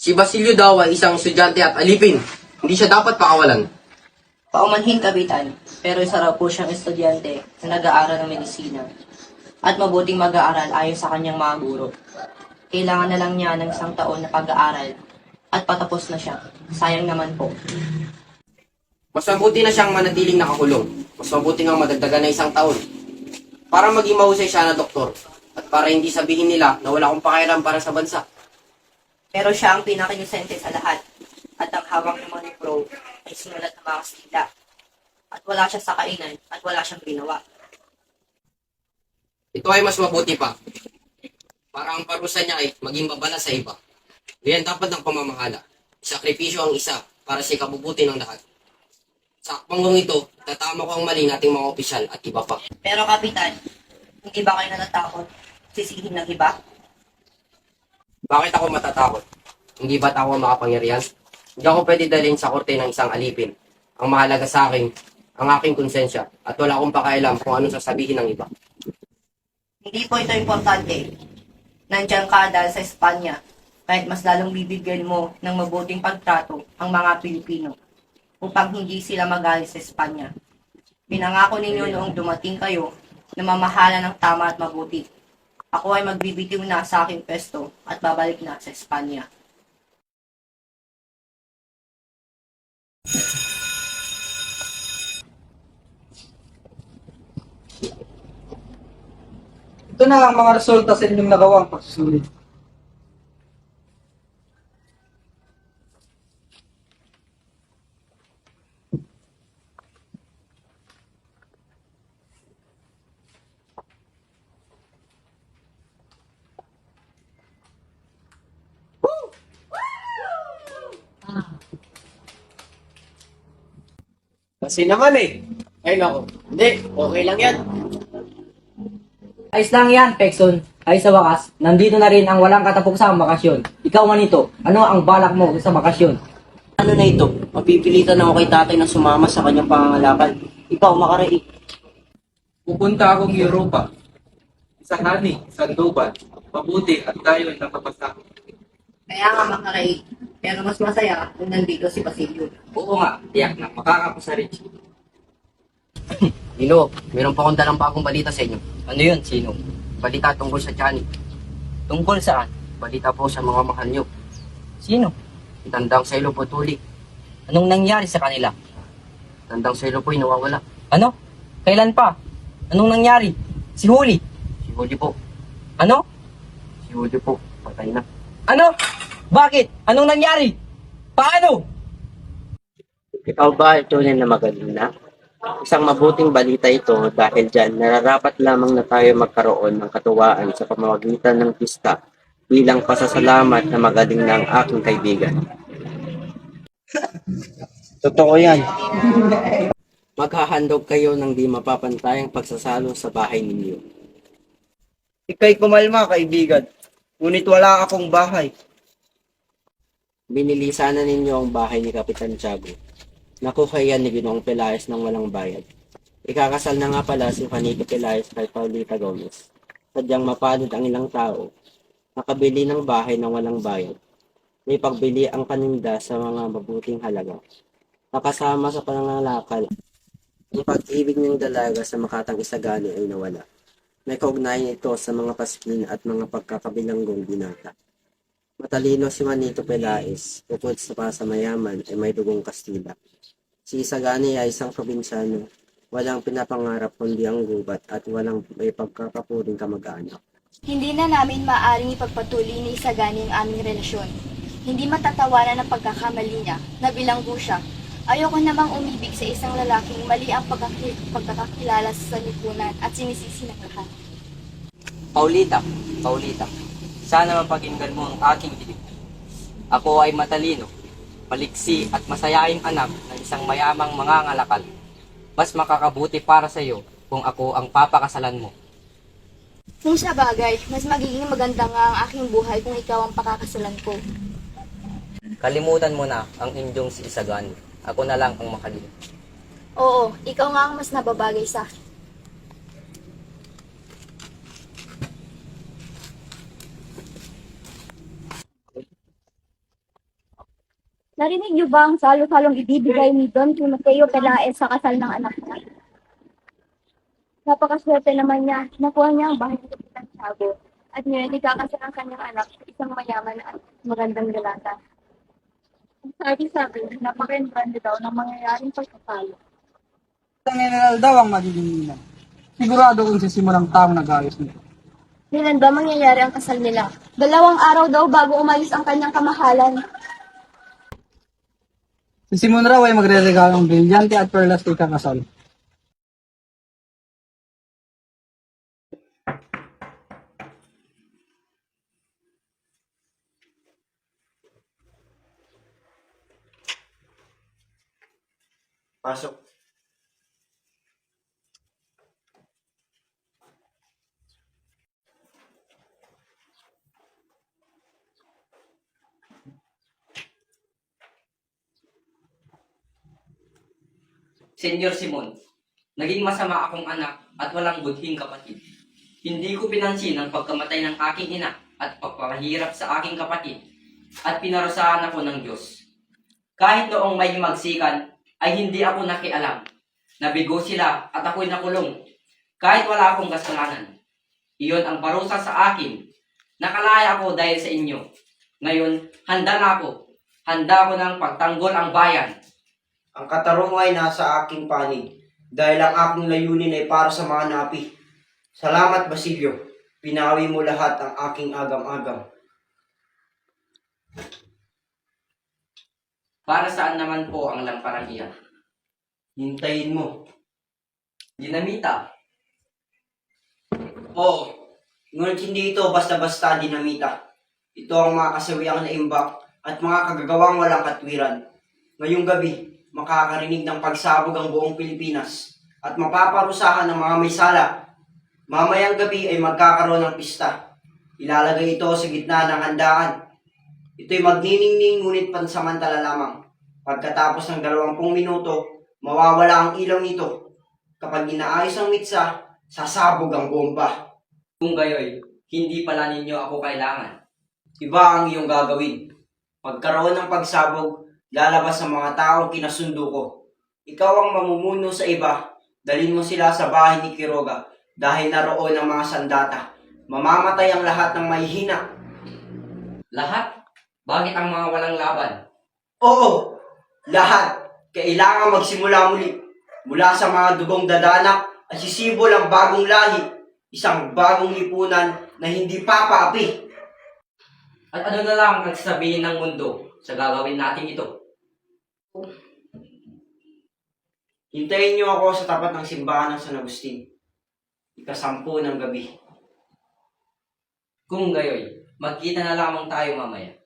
Si Basilio daw ay isang estudyante at alipin. Hindi siya dapat pakawalan. Paumanhin kapitan, pero isa raw po siyang estudyante na nag-aaral ng medisina. At mabuting mag-aaral ayon sa kanyang mga guro. Kailangan na lang niya ng isang taon na pag-aaral at patapos na siya. Sayang naman po. Mas mabuti na siyang manatiling nakakulong. Mas mabuti nga madagdagan na isang taon. Para maging mahusay siya na doktor. At para hindi sabihin nila na wala akong pakialam para sa bansa. Pero siya ang pinaka-inosente sa lahat. At ang hawak ng mga libro ay sinulat ng mga Kastila. At wala siya sa kainan at wala siyang ginawa. Ito ay mas mabuti pa. Para ang parusa niya ay maging mabala sa iba. Ganyan dapat ng pamamahala. Sakripisyo ang isa para sa ikabubuti ng lahat. Sa akbanggong ito, tatama ko ang mali nating mga opisyal at iba pa. Pero kapitan, hindi ba kayo natatakot? Sisihin ng iba? Bakit ako matatakot? Hindi ba't ako makapangyarihan? Hindi ako pwede dalhin sa korte ng isang alipin. Ang mahalaga sa akin, ang aking konsensya, at wala akong pakialam kung anong sasabihin ng iba. Hindi po ito importante. Nandiyan ka dahil sa Espanya, kahit mas lalong bibigyan mo ng mabuting pagtrato ang mga Pilipino upang hindi sila magalit sa Espanya. Pinangako ninyo noong dumating kayo na mamahala ng tama at mabuti. Ako ay magbibitiw na sa aking pesto at babalik na sa Espanya. Ito na ang mga resulta sa inyong nagawang pagsusulit. Kasi naman eh. Ay nako. Hindi, okay lang yan. Ayos lang yan, Pekson. Ay sa wakas, nandito na rin ang walang katapusang bakasyon. Ikaw manito, ano ang balak mo sa bakasyon? Ano na ito? Mapipilitan ako kay tatay na sumama sa kanyang pangangalakal. Ikaw, makarai. Pupunta akong Europa. Sa Hani, Sandoval, mabuti at tayo ay nakapasakot. Kaya nga makarai. Pero mas masaya kung nandito si Basilio. Oo nga, tiyak na makakapasa rin siya. Nino, meron pa akong dalang bagong balita sa inyo. Ano yun, sino? Balita tungkol sa Johnny. Tungkol saan? Balita po sa mga mahal nyo. Sino? Tandang sa ilo po tuli. Anong nangyari sa kanila? Tandang sa ilo po'y nawawala. Ano? Kailan pa? Anong nangyari? Si Huli? Si Huli po. Ano? Si Huli po. Patay na. Ano? Bakit? Anong nangyari? Paano? Ikaw ba ay tunay na magaling na? Isang mabuting balita ito dahil dyan nararapat lamang na tayo magkaroon ng katuwaan sa pamamagitan ng pista bilang pasasalamat na magaling ng aking kaibigan. Totoo yan. Maghahandog kayo ng di mapapantayang pagsasalo sa bahay ninyo. Ika'y kumalma, kaibigan. Ngunit wala akong bahay. Binili sana ninyo ang bahay ni Kapitan Tiago. Nakuha yan ni Ginoong Pelayas ng walang bayad. Ikakasal na nga pala si Juanito Pelayas kay Paulita Gomez. Sadyang mapalad ang ilang tao. Nakabili ng bahay ng walang bayad. May pagbili ang paninda sa mga mabuting halaga. Nakasama sa panangalakal. Ang pag-ibig ng dalaga sa makatang isagani ay nawala. May kaugnayan ito sa mga paskin at mga pagkakabilanggong binata. Matalino si Manito Pelaez, bukod sa pasamayaman ay may dugong Kastila. Si Isagani ay isang probinsyano, walang pinapangarap kundi ang gubat at walang may pagkakapuring kamag-anak. Hindi na namin maaaring ipagpatuloy ni Isagani ang aming relasyon. Hindi matatawanan ang pagkakamali niya na bilanggo siya. Ayoko namang umibig sa isang lalaking mali ang pagkakakilala sa lipunan at sinisisi ng lahat. Paulita, Paulita, sana mapakinggan mo ang aking hiling. Ako ay matalino, maliksi at masayaing anak ng isang mayamang mangangalakal. Mas makakabuti para sa iyo kung ako ang papakasalan mo. Kung sa bagay, mas magiging maganda nga ang aking buhay kung ikaw ang pakakasalan ko. Kalimutan mo na ang inyong si Isagani. Ako na lang ang makalimut. Oo, ikaw nga ang mas nababagay sa akin. Narinig niyo ba ang salo-salong ibibigay ni Don Timoteo Pelaez sa kasal ng anak niya? Napakaswerte naman niya. Nakuha niya ang bahay ng Kapitan Tiago. At ngayon, ikakasal ang kanyang anak sa isang mayaman at magandang dalata. Ang sabi-sabi, napaka-entrande daw ng mangyayaring pagkakalo. Ang general daw ang magiging ninang. Sigurado kung sisimulang taong nag-ayos nito. Kailan ba mangyayari ang kasal nila? Dalawang araw daw bago umalis ang kanyang kamahalan. Si Simon raw ay magre-regalo ng brilyante at perlas kay kakasal. Pasok. Senyor Simon, naging masama akong anak at walang budhing kapatid. Hindi ko pinansin ang pagkamatay ng aking ina at pagpapahirap sa aking kapatid at pinarusahan ako ng Diyos. Kahit noong may magsikan ay hindi ako nakialam. Nabigo sila at ako'y nakulong. Kahit wala akong kasalanan. Iyon ang parusa sa akin. Nakalaya ako dahil sa inyo. Ngayon, handa na ako. Handa ako ng pagtanggol ang bayan. Ang katarungan ay nasa aking panig, dahil ang aking layunin ay para sa mga napi. Salamat, Basilio. Pinawi mo lahat ang aking agam-agam. Para saan naman po ang lamparang iyan? Hintayin mo. Dinamita. Oo, ngunit hindi ito basta-basta dinamita. Ito ang mga kasawiang na imbak at mga kagagawang walang katwiran. Ngayong gabi, makakarinig ng pagsabog ang buong Pilipinas at mapaparusahan ng mga may sala. Mamayang gabi ay magkakaroon ng pista. Ilalagay ito sa gitna ng handaan. Ito'y magniningning ngunit pansamantala lamang. Pagkatapos ng dalawampung minuto, mawawala ang ilaw nito. Kapag inaayos ang mitsa, sasabog ang bomba. Kung gayoy, hindi pala ninyo ako kailangan. Iba ang iyong gagawin. Pagkaroon ng pagsabog, lalabas ang mga taong kinasundo ko. Ikaw ang mamumuno sa iba, dalhin mo sila sa bahay ni Quiroga dahil naroon ang mga sandata. Mamamatay ang lahat ng mahihina. Lahat? Bakit ang mga walang laban? Oo, lahat. Kailangan magsimula muli. Mula sa mga dugong dadanak at sisibol ang bagong lahi. Isang bagong lipunan na hindi papaapi. At ano na lang ang sabihin ng mundo sa gagawin natin ito? Hintayin niyo ako sa tapat ng simbahan ng San Agustin. Ikasampu ng gabi. Kung gayoy, magkita na lamang tayo mamaya.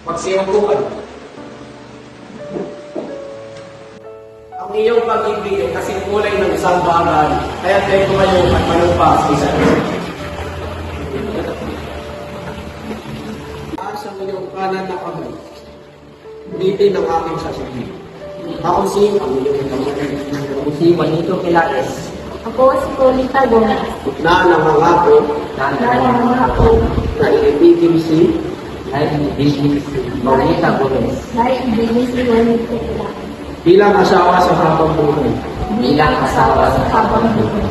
Magsiupuan. Ang iyong pag-ibig ay kasing kulay ng isang bagay, kaya tayo tumayo at manumpa sa isa't isa. Taas ang iyong kanan na kamay. Bitin ang aking sasabihin. Ako si ang iyong kamay. Ako si Juanito Pelaez. Ako si Colita Gomez. Na nangangako Na ako Paulita Gomez Bilang asawa sa habang buhay. bilang asawa sa habang buhay.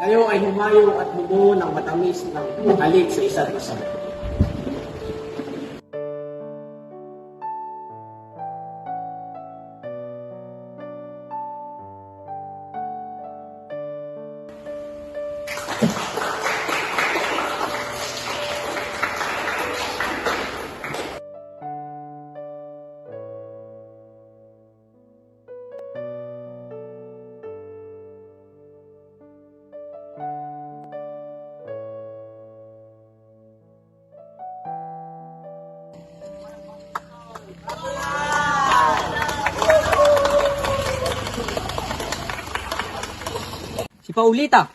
Kayo ay humayo at bumuo ng matamis ng halik sa isa't isa. Si Paulita,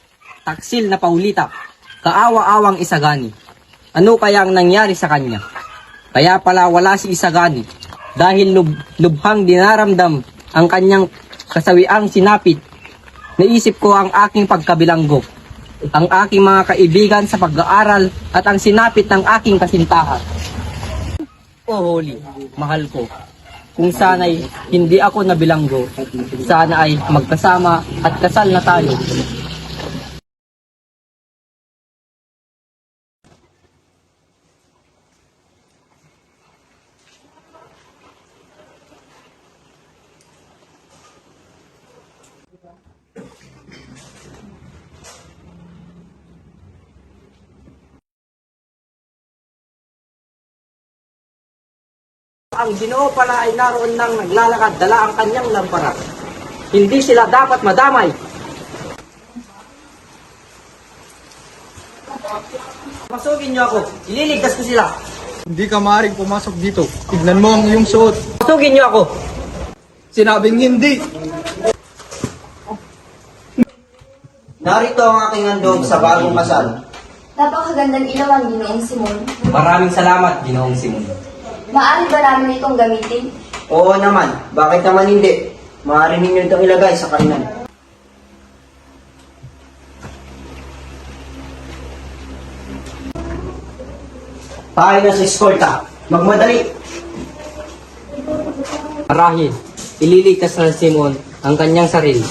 taksil na Paulita, kaawa-awang Isagani. Ano kaya ang nangyari sa kanya? Kaya pala wala si Isagani dahil lub lubhang dinaramdam ang kanyang kasawiang sinapit. Naisip ko ang aking pagkabilanggo, ang aking mga kaibigan sa pag-aaral at ang sinapit ng aking kasintahan. Oh Holy, mahal ko, kung sana'y hindi ako nabilanggo, sana ay magkasama at kasal na tayo. Ang ginoo pala ay naroon nang naglalakad dala ang kanyang lampara. Hindi sila dapat madamay. Pasugin niyo ako. Ililigtas ko sila. Hindi ka maaaring pumasok dito. Tignan mo ang iyong suot. Pasugin niyo ako. Sinabing hindi. Narito ang aking handog sa bagong kasal. Napakagandang ilaw ang ginoong Simon. Maraming salamat, Ginoong Simon. Maaari ba namin itong gamitin? Oo naman, bakit naman hindi? Maaari ninyo itong ilagay sa kainan. Tayo na sa eskolta. Magmadali. Marahil, ililigtas na si Simon ang kanyang sarili.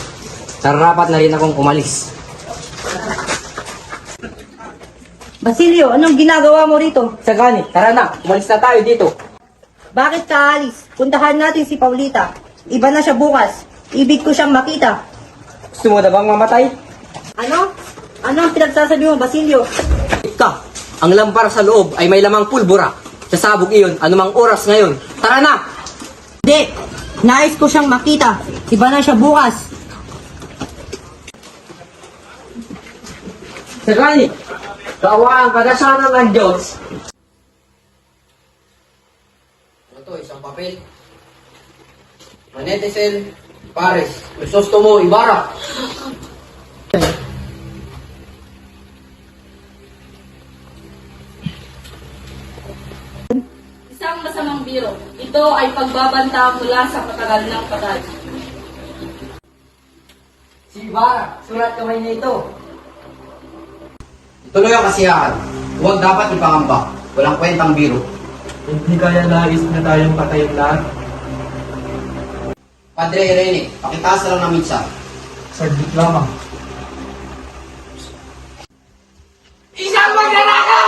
Tarapat na rin akong umalis. Basilio, anong ginagawa mo rito? Sagani, tara na, umalis na tayo dito. Bakit ka alis? Puntahan natin si Paulita. Iba na siya bukas. Ibig ko siyang makita. Gusto mo na bang mamatay? Ano? Ano ang pinagsasabi mo, Basilio? Ika, ang lampara sa loob ay may lamang pulbura. Sasabog iyon, anumang oras ngayon. Tara na! Hindi! Nais ko siyang makita. Iba na siya bukas. Sagani, kaawaan ka na sana ng Diyos. Ano to, isang papel. Manetisel Pares. Crisostomo Ibarra. Isang masamang biro. Ito ay pagbabanta mula sa patagal ng patay. Si Ibarra, sulat kamay niya ito. Tuloy ang kasiyahan. Huwag dapat ipangamba. Walang kwentang biro. Hindi kaya nais na tayong patayin lahat. Padre Irene, pakitaas na lang ng mitsa. Saglit lamang. Isang magnanakaw!